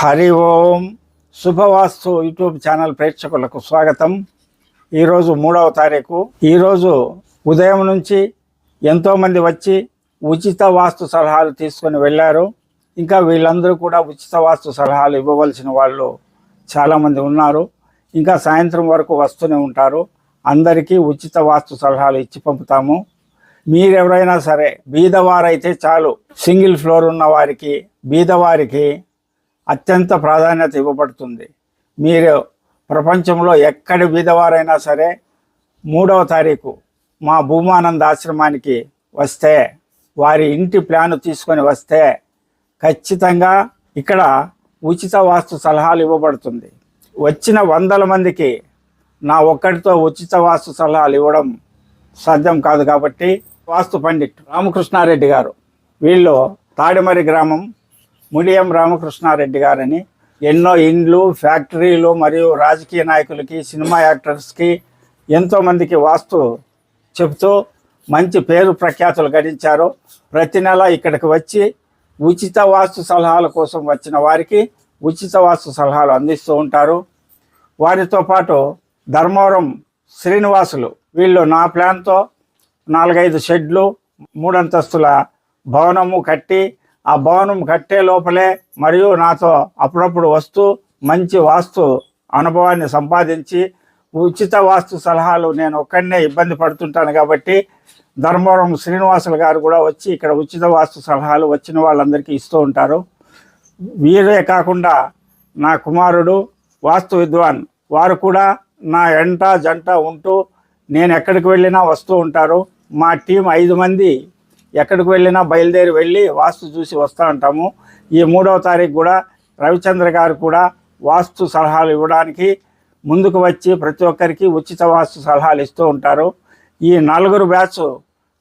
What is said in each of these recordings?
Hari Om Shubhavastu YouTube channel ప్రేక్షకులకు స్వాగతం. ఈరోజు మూడవ తారీఖు. ఈరోజు ఉదయం నుంచి ఎంతోమంది వచ్చి ఉచిత వాస్తు సలహాలు తీసుకొని వెళ్ళారు. ఇంకా వీళ్ళందరూ కూడా ఉచిత వాస్తు సలహాలు ఇవ్వవలసిన వాళ్ళు చాలామంది ఉన్నారు. ఇంకా సాయంత్రం వరకు వస్తూనే ఉంటారు. అందరికీ ఉచిత వాస్తు సలహాలు ఇచ్చి పంపుతాము. మీరెవరైనా సరే బీదవారైతే చాలు. సింగిల్ ఫ్లోర్ ఉన్న వారికి బీదవారికి అత్యంత ప్రాధాన్యత ఇవ్వబడుతుంది. మీరు ప్రపంచంలో ఎక్కడి విధవారైనా సరే మూడవ తారీఖు మా భూమానంద ఆశ్రమానికి వస్తే వారి ఇంటి ప్లాన్ తీసుకొని వస్తే ఖచ్చితంగా ఇక్కడ ఉచిత వాస్తు సలహాలు ఇవ్వబడుతుంది. వచ్చిన వందల మందికి నా ఒక్కడితో ఉచిత వాస్తు సలహాలు ఇవ్వడం సాధ్యం కాదు కాబట్టి వాస్తు పండిట్ రామకృష్ణారెడ్డి గారు వీళ్ళు తాడిమరి గ్రామం ముడియం రామకృష్ణారెడ్డి గారని ఎన్నో ఇండ్లు ఫ్యాక్టరీలు మరియు రాజకీయ నాయకులకి సినిమా యాక్టర్స్కి ఎంతోమందికి వాస్తు చెబుతూ మంచి పేరు ప్రఖ్యాతులు గడించారు. ప్రతి నెల ఇక్కడికి వచ్చి ఉచిత వాస్తు సలహాల కోసం వచ్చిన వారికి ఉచిత వాస్తు సలహాలు అందిస్తూ ఉంటారు. వారితో పాటు ధర్మవరం శ్రీనివాసులు వీళ్ళు నా ప్లాన్తో నాలుగైదు షెడ్లు మూడంతస్తుల భవనము కట్టి ఆ భవనం కట్టే లోపలే మరియు నాతో అప్పుడప్పుడు వస్తూ మంచి వాస్తు అనుభవాన్ని సంపాదించి ఉచిత వాస్తు సలహాలు నేను ఒక్కడనే ఇబ్బంది పడుతుంటాను కాబట్టి ధర్మవరం శ్రీనివాసులు గారు కూడా వచ్చి ఇక్కడ ఉచిత వాస్తు సలహాలు వచ్చిన వాళ్ళందరికీ ఇస్తూ ఉంటారు. వీరే కాకుండా నా కుమారుడు వాస్తు విద్వాన్ వారు కూడా నా ఎంట జంట ఉంటూ నేను ఎక్కడికి వెళ్ళినా వస్తూ ఉంటారు. మా టీం ఐదు మంది ఎక్కడికి వెళ్ళినా బయలుదేరి వెళ్ళి వాస్తు చూసి వస్తూ ఉంటాము. ఈ మూడవ తారీఖు కూడా రవిచంద్ర గారు కూడా వాస్తు సలహాలు ఇవ్వడానికి ముందుకు వచ్చి ప్రతి ఒక్కరికి ఉచిత వాస్తు సలహాలు ఇస్తూ ఉంటారు. ఈ నలుగురు బ్యాచ్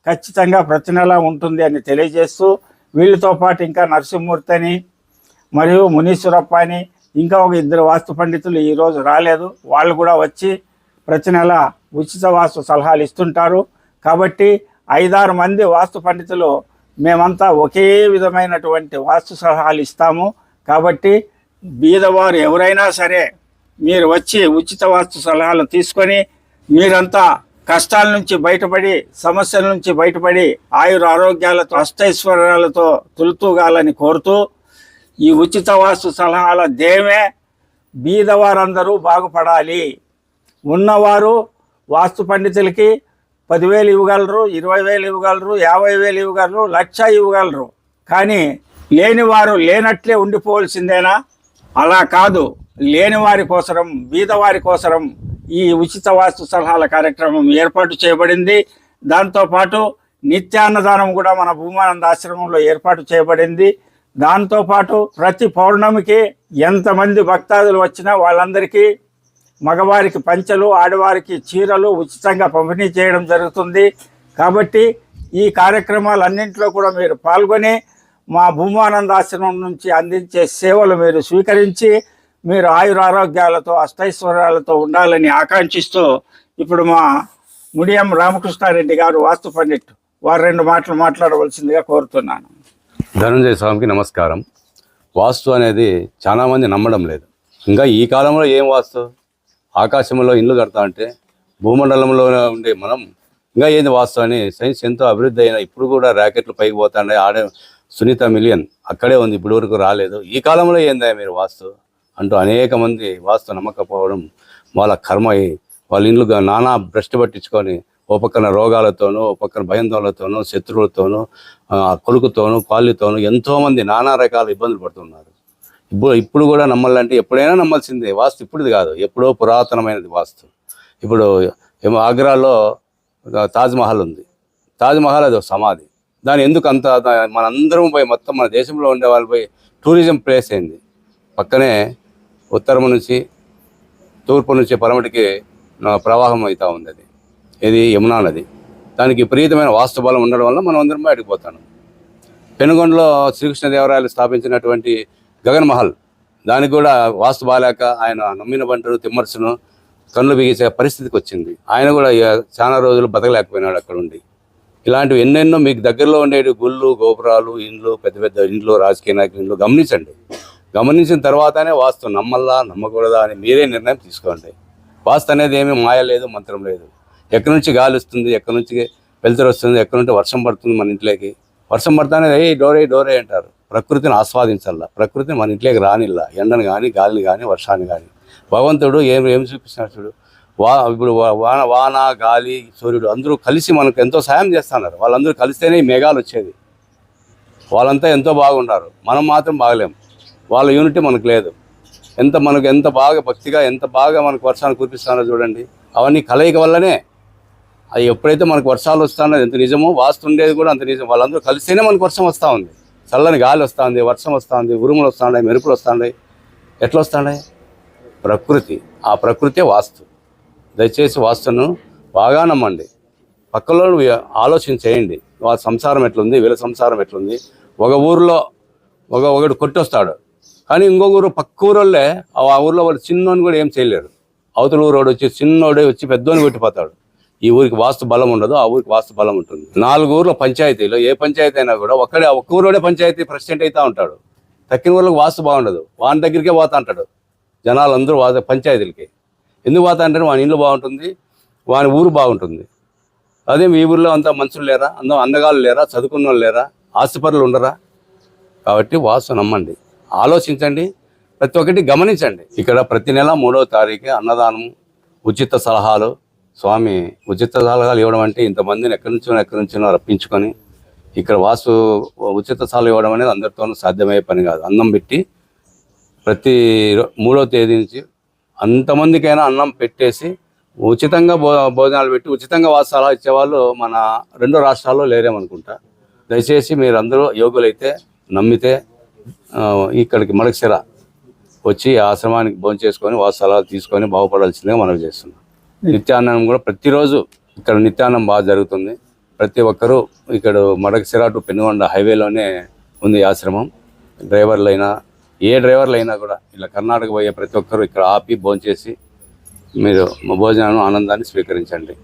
ఖచ్చితంగా ప్రతి నెల ఉంటుంది అని తెలియజేస్తూ వీళ్ళతో పాటు ఇంకా నరసింహమూర్తి అని మరియు మునీశ్వరప్ప అని ఇంకా ఒక ఇద్దరు వాస్తు పండితులు ఈరోజు రాలేదు. వాళ్ళు కూడా వచ్చి ప్రతి నెల ఉచిత వాస్తు సలహాలు ఇస్తుంటారు. కాబట్టి ఐదారు మంది వాస్తు పండితులు మేమంతా ఒకే విధమైనటువంటి వాస్తు సలహాలు ఇస్తాము. కాబట్టి బీదవారు ఎవరైనా సరే మీరు వచ్చి ఉచిత వాస్తు సలహాలు తీసుకొని మీరంతా కష్టాల నుంచి బయటపడి సమస్యల నుంచి బయటపడి ఆయుర ఆరోగ్యాలతో అష్టైశ్వర్యాలతో తులుతూగాలని కోరుతూ ఈ ఉచిత వాస్తు సలహాల దేమే బీదవారందరూ బాగుపడాలి. ఉన్నవారు వాస్తు పండితులకి పదివేలు ఇవ్వగలరు ఇరవై వేలు ఇవ్వగలరు యాభై వేలు ఇవ్వగలరు లక్ష ఇవ్వగలరు. కానీ లేనివారు లేనట్లే ఉండిపోవలసిందేనా? అలా కాదు. లేని వారి కోసరం బీదవారి కోసరం ఈ ఉచిత వాస్తు సలహాల కార్యక్రమం ఏర్పాటు చేయబడింది. దాంతోపాటు నిత్యాన్నదానం కూడా మన భూమానంద ఆశ్రమంలో ఏర్పాటు చేయబడింది. దాంతోపాటు ప్రతి పౌర్ణమికి ఎంతమంది భక్తాదులు వచ్చినా వాళ్ళందరికీ మగవారికి పంచలు ఆడవారికి చీరలు ఉచితంగా పంపిణీ చేయడం జరుగుతుంది. కాబట్టి ఈ కార్యక్రమాలన్నింటిలో కూడా మీరు పాల్గొని మా భూమానంద ఆశ్రమం నుంచి అందించే సేవలు మీరు స్వీకరించి మీరు ఆయురారోగ్యాలతో అష్టైశ్వర్యాలతో ఉండాలని ఆకాంక్షిస్తూ ఇప్పుడు మా ముడియం రామకృష్ణారెడ్డి గారు వాస్తు పండిట్ వారు రెండు మాటలు మాట్లాడవలసిందిగా కోరుతున్నాను. ధనంజయ స్వామికి నమస్కారం. వాస్తు అనేది చాలామంది నమ్మడం లేదు. ఇంకా ఈ కాలంలో ఏం వాస్తు? ఆకాశంలో ఇల్లు కడతా అంటే భూమండలంలో ఉండే మనం ఇంకా ఏంది వాస్తు అని సైన్స్ ఎంతో అభివృద్ధి అయిన ఇప్పుడు కూడా ర్యాకెట్లు పైకి పోతాండే ఆడే సునీత మిలియన్ అక్కడే ఉంది ఇప్పుడు వరకు రాలేదు. ఈ కాలంలో ఏందా మీరు వాస్తు? అంటూ అనేక మంది వాస్తు నమ్మకపోవడం వాళ్ళ కర్మ అయ్యి వాళ్ళ ఇండ్లు నానా భ్రష్టు పట్టించుకొని ఓ పక్కన రోగాలతోనూ ఓ పక్కన భయంతోలతోనూ శత్రువులతోనూ కొడుకుతోనూ కాళ్ళతోనూ ఎంతోమంది నానా రకాల ఇబ్బందులు పడుతున్నారు. ఇప్పుడు ఇప్పుడు కూడా నమ్మాలంటే ఎప్పుడైనా నమ్మాల్సిందే. వాస్తు ఇప్పుడుది కాదు. ఎప్పుడో పురాతనమైనది వాస్తు. ఇప్పుడు ఏమో ఆగ్రాలో తాజ్మహల్ ఉంది. తాజ్మహల్ అది ఒక సమాధి. దాని ఎందుకు అంత మనందరం పోయి మొత్తం మన దేశంలో ఉండే వాళ్ళు పోయి టూరిజం ప్లేస్ అయింది పక్కనే ఉత్తరం నుంచి తూర్పు నుంచి పరమటికి ప్రవాహం అవుతూ ఉంది అది ఇది యమునా నది. దానికి విపరీతమైన వాస్తు బలం ఉండడం వల్ల మనం అందరం బయటకు పోతాను పెనుగొండలో శ్రీకృష్ణదేవరాయలు స్థాపించినటువంటి గగన్ మహల్ దానికి కూడా వాస్తు బాలేక ఆయన నమ్మిన పంటను తిమ్మర్సును కన్నులు బిగించే పరిస్థితికి వచ్చింది. ఆయన కూడా చాలా రోజులు బతకలేకపోయినాడు అక్కడ ఉండి. ఇలాంటివి ఎన్నెన్నో మీకు దగ్గరలో ఉండేవి గుళ్ళు గోపురాలు ఇండ్లు పెద్ద పెద్ద ఇండ్లు రాజకీయ నాయకులు ఇండ్లు గమనించండి. గమనించిన తర్వాతనే వాస్తు నమ్మల్లా నమ్మకూడదా అని మీరే నిర్ణయం తీసుకోండి. వాస్తు అనేది ఏమీ మాయ లేదు మంత్రం లేదు. ఎక్కడి నుంచి గాలి వస్తుంది ఎక్కడి నుంచి వెలుతురు వస్తుంది ఎక్కడి నుంచి వర్షం పడుతుంది మన ఇంట్లోకి. వర్షం పడుతుంది ఏ డోరే డోరే అంటారు. ప్రకృతిని ఆస్వాదించాల ప్రకృతిని మన ఇంట్లోకి రానిల్లా. ఎండను కానీ గాలిని కానీ వర్షాన్ని కానీ భగవంతుడు ఏం ఏం చూపిస్తున్నాడు చూడు? వా ఇప్పుడు వా- వాన వాన గాలి సూర్యుడు అందరూ కలిసి మనకు ఎంతో సాయం చేస్తున్నారు. వాళ్ళందరూ కలిస్తేనే ఈ మేఘాలు వచ్చేది. వాళ్ళంతా ఎంతో బాగున్నారు మనం మాత్రం బాగలేం. వాళ్ళ యూనిటీ మనకు లేదు. ఎంత మనకు ఎంత బాగా భక్తిగా ఎంత బాగా మనకు వర్షాలు కురిపిస్తానో చూడండి. అవన్నీ కలయిక వల్లనే అది ఎప్పుడైతే మనకు వర్షాలు వస్తానో ఎంత నిజమో వాస్తుండేది కూడా అంత నిజం. వాళ్ళందరూ కలిస్తేనే మనకు వర్షం వస్తూ ఉంది. చల్లని గాలి వస్తుంది వర్షం వస్తుంది ఉరుములు వస్తున్నాయి మెరుపులు వస్తున్నాయి ఎట్లా వస్తున్నాయి ప్రకృతి. ఆ ప్రకృతే వాస్తు. దయచేసి వాస్తును బాగా నమ్మండి. పక్కలో ఆలోచన చేయండి. వాళ్ళ సంసారం ఎట్లుంది? వీళ్ళ సంసారం ఎట్లుంది? ఒక ఊరిలో ఒక ఒకడు కొట్టొస్తాడు. కానీ ఇంకొక ఊరు పక్క ఊరోళ్ళే ఆ ఊరిలో వాళ్ళు చిన్నోని కూడా ఏం చేయలేరు. అవతల ఊరోడు వచ్చి చిన్నోడే వచ్చి పెద్దోని కొట్టిపోతాడు. ఈ ఊరికి వాస్తు బలం ఉండదు ఆ ఊరికి వాస్తు బలం ఉంటుంది. నాలుగు ఊర్ల పంచాయతీలో ఏ పంచాయతీ అయినా కూడా ఒక్కడే ఒక్క ఊరోడే పంచాయతీ ప్రెసిడెంట్ అవుతా ఉంటాడు. తక్కిన ఊళ్ళకి వాస్తు బాగుండదు. వాని దగ్గరికే పోతా అంటాడు. జనాలు అందరూ వాత పంచాయతీలకి. ఎందుకు పోతా అంటే వాని ఇల్లు బాగుంటుంది వాని ఊరు బాగుంటుంది. అదే మీ ఊర్లో అంతా మనుషులు లేరా? అందరూ అందగాళ్ళు లేరా? చదువుకున్న వాళ్ళు లేరా? ఆస్తిపరులు ఉండరా? కాబట్టి వాస్తు నమ్మండి. ఆలోచించండి. ప్రతి ఒక్కటి గమనించండి. ఇక్కడ ప్రతి నెల మూడవ తారీఖు అన్నదానం ఉచిత సలహాలు స్వామి ఉచిత సలహాలు ఇవ్వడం అంటే ఇంతమందిని ఎక్కడి నుంచో ఎక్కడి నుంచో రప్పించుకొని ఇక్కడ వాసు ఉచిత సలహాలు ఇవ్వడం అనేది అందరితోనూ సాధ్యమయ్యే పని కాదు. అన్నం పెట్టి ప్రతి మూడో తేదీ నుంచి అంతమందికైనా అన్నం పెట్టేసి ఉచితంగా భో భోజనాలు పెట్టి ఉచితంగా వాసాలు ఇచ్చేవాళ్ళు మన రెండు రాష్ట్రాల్లో లేరేమనుకుంటా. దయచేసి మీరందరూ యోగులైతే నమ్మితే ఇక్కడికి మడకసిర వచ్చి ఆశ్రమానికి భోజనం చేసుకొని వాసాలు తీసుకొని బాగుపడాల్సిందిగా మనం చేస్తున్నాం. నిత్యాన్నం కూడా ప్రతిరోజు ఇక్కడ నిత్యాన్నం బాగా జరుగుతుంది. ప్రతి ఒక్కరూ ఇక్కడ మడకశిర టు పెనుగొండ హైవేలోనే ఉంది ఆశ్రమం. డ్రైవర్లైనా ఏ డ్రైవర్లైనా కూడా ఇలా కర్ణాటక పోయే ప్రతి ఒక్కరూ ఇక్కడ ఆపి భోంచేసి మీరు మా భోజనాన్ని ఆనందాన్ని స్వీకరించండి.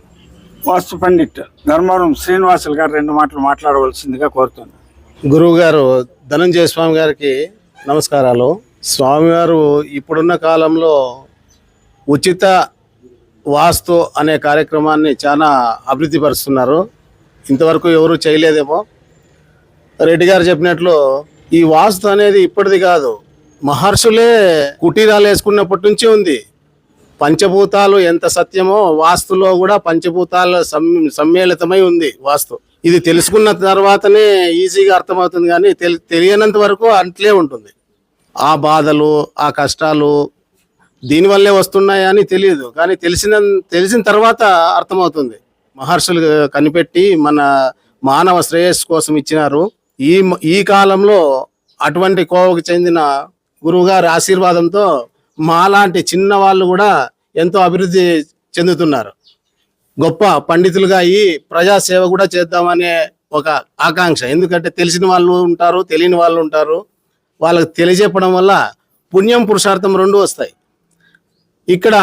వాస్తు పండిట్ ధర్మవరం శ్రీనివాసులు గారు రెండు మాటలు మాట్లాడవలసిందిగా కోరుతున్నాను. గురువు గారు ధనంజయ స్వామి గారికి నమస్కారాలు. స్వామివారు ఇప్పుడున్న కాలంలో ఉచిత వాస్తు అనే కార్యక్రమాన్ని చాలా అభివృద్ధి పరుస్తున్నారు. ఇంతవరకు ఎవరు చేయలేదేమో. రెడ్డి గారు చెప్పినట్లు ఈ వాస్తు అనేది ఇప్పటిది కాదు. మహర్షులే కుటీరాలు వేసుకున్నప్పటి నుంచి ఉంది. పంచభూతాలు ఎంత సత్యమో వాస్తులో కూడా పంచభూతాలు సమ్- సమ్మేళితమై ఉంది వాస్తు. ఇది తెలుసుకున్న తర్వాతనే ఈజీగా అర్థమవుతుంది కానీ తెలి తెలియనంత వరకు అట్లే ఉంటుంది. ఆ బాధలు ఆ కష్టాలు దీనివల్లే వస్తున్నాయని తెలియదు. కానీ తెలిసిన తెలిసిన తర్వాత అర్థమవుతుంది. మహర్షులు కనిపెట్టి మన మానవ శ్రేయస్సు కోసం ఇచ్చినారు. ఈ ఈ కాలంలో అటువంటి కోవకు చెందిన గురువుగారి ఆశీర్వాదంతో మాలాంటి చిన్న వాళ్ళు కూడా ఎంతో అభివృద్ధి చెందుతున్నారు. గొప్ప పండితులుగా ఈ ప్రజాసేవ కూడా చేద్దామనే ఒక ఆకాంక్ష. ఎందుకంటే తెలిసిన వాళ్ళు ఉంటారు తెలియని వాళ్ళు ఉంటారు. వాళ్ళకి తెలియజెప్పడం వల్ల పుణ్యం పురుషార్థం రెండు వస్తాయి. ఇక్కడ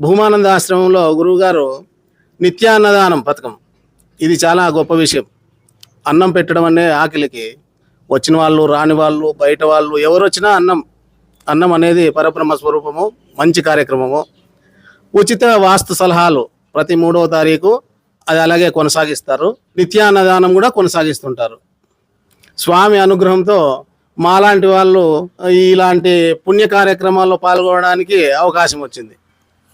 భూమానంద ఆశ్రమంలో గురువుగారు నిత్యాన్నదానం పథకం. ఇది చాలా గొప్ప విషయం. అన్నం పెట్టడం అనే ఆకలికి వచ్చిన వాళ్ళు రాని వాళ్ళు బయట వాళ్ళు ఎవరు వచ్చినా అన్నం. అన్నం అనేది పరబ్రహ్మ స్వరూపము మంచి కార్యక్రమము. ఉచిత వాస్తు సలహాలు ప్రతి మూడవ తారీఖు అది అలాగే కొనసాగిస్తారు. నిత్యాన్నదానం కూడా కొనసాగిస్తుంటారు. స్వామి అనుగ్రహంతో మాలాంటి వాళ్ళు ఇలాంటి పుణ్య కార్యక్రమాల్లో పాల్గొనడానికి అవకాశం వచ్చింది.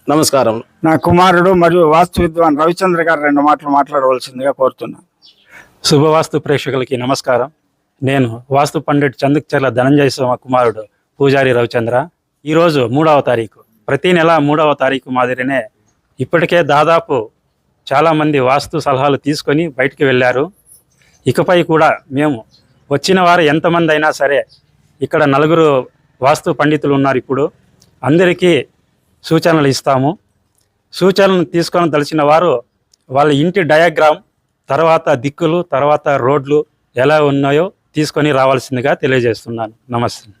నమస్కారం నా కుమారుడు మరియు వాస్తు విద్వాన్ రవిచంద్ర గారు రెండు మాటలు మాట్లాడవలసిందిగా కోరుతున్నాను శుభవాస్తు ప్రేక్షకులకి నమస్కారం. నేను వాస్తు పండిట్ చందుక్చర్ల ధనంజయ స్వామి కుమారుడు పూజారి రవిచంద్ర. ఈరోజు మూడవ తారీఖు. ప్రతి నెల మూడవ తారీఖు మాదిరినే ఇప్పటికే దాదాపు చాలామంది వాస్తు సలహాలు తీసుకొని బయటికి వెళ్ళారు. ఇకపై కూడా మేము వచ్చిన వారు ఎంతమంది అయినా సరే ఇక్కడ నలుగురు వాస్తు పండితులు ఉన్నారు ఇప్పుడు. అందరికీ సూచనలు ఇస్తాము. సూచనలు తీసుకొని తలిచిన వారు వాళ్ళ ఇంటి డయాగ్రామ్ తర్వాత దిక్కులు తర్వాత రోడ్లు ఎలా ఉన్నాయో తీసుకొని రావాల్సిందిగా తెలియజేస్తున్నాను. నమస్తే.